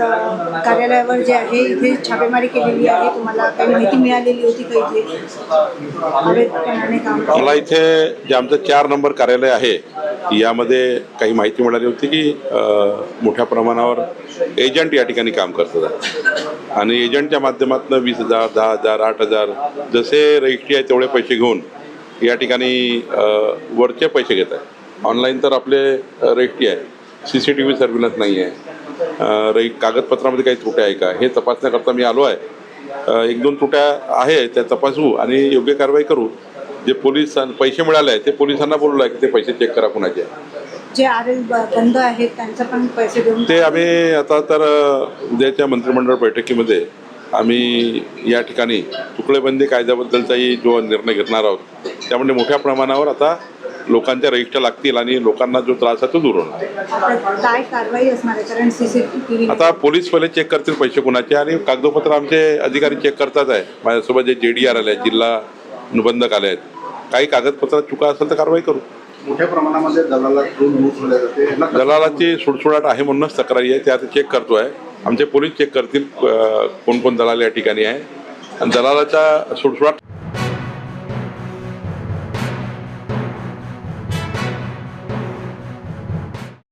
कार्यालयावर जे आहे इथे छापेमारी केलेली आहे. तुम्हाला काही माहिती मिळालेली होती का इथे? मला इथे जे आमचं चार नंबर कार्यालय आहे यामध्ये काही माहिती मिळाली होती की मोठ्या प्रमाणावर एजंट या ठिकाणी काम करतात. आणि एजंटच्या माध्यमातून वीस हजार दहा हजार आठ हजार जसे रजिस्ट्री आहे तेवढे पैसे घेऊन या ठिकाणी वरचे पैसे घेत आहे ऑनलाईन तर आपले रजिस्ट्री आहे. C C T V surveillance नाही आहे. रहि कागदपत्रामध्ये काही त्रुट्या आहे का? हे तपासण्याकरता मी आलो आहे. एक दोन त्रुट्या आहे त्या तपासू आणि योग्य कारवाई करू. जे पोलीस पैसे मिळाले ते पोलिसांना बोललो आहे की ते पैसे चेक करा कुणाचे. जे आर एल बंद आहेत त्यांचं पण पैसे देऊन ते आम्ही आता तर उद्याच्या मंत्रिमंडळ बैठकीमध्ये आम्ही या ठिकाणी तुकडेबंदी कायद्याबद्दलचाही जो निर्णय घेणार आहोत त्यामुळे मोठ्या प्रमाणावर आता लोकांच्या रजिस्टर लागतील आणि लोकांना जो त्रास आहे तो दूर होणार. आता काय कारवाई असणार आहे? कारण सीसीटीव्ही आता पोलीस पहिले चेक करतील पैसे कुणाचे आणि कागदपत्र आमचे अधिकारी चेक करतात आहे. माझ्यासोबत जे जे डी आर आले आहेत जिल्हा निबंधक आले आहेत. काही कागदपत्रात चुका असेल तर कारवाई करू. मोठ्या प्रमाणामध्ये दलाला दलालाची सुटसुडाट आहे म्हणूनच तक्रारी आहे ते आता चेक करतो आहे आमचे पोलीस चेक करतील कोण कोण दलाल या ठिकाणी आहे. आणि दलालाच्या सुटसुडाट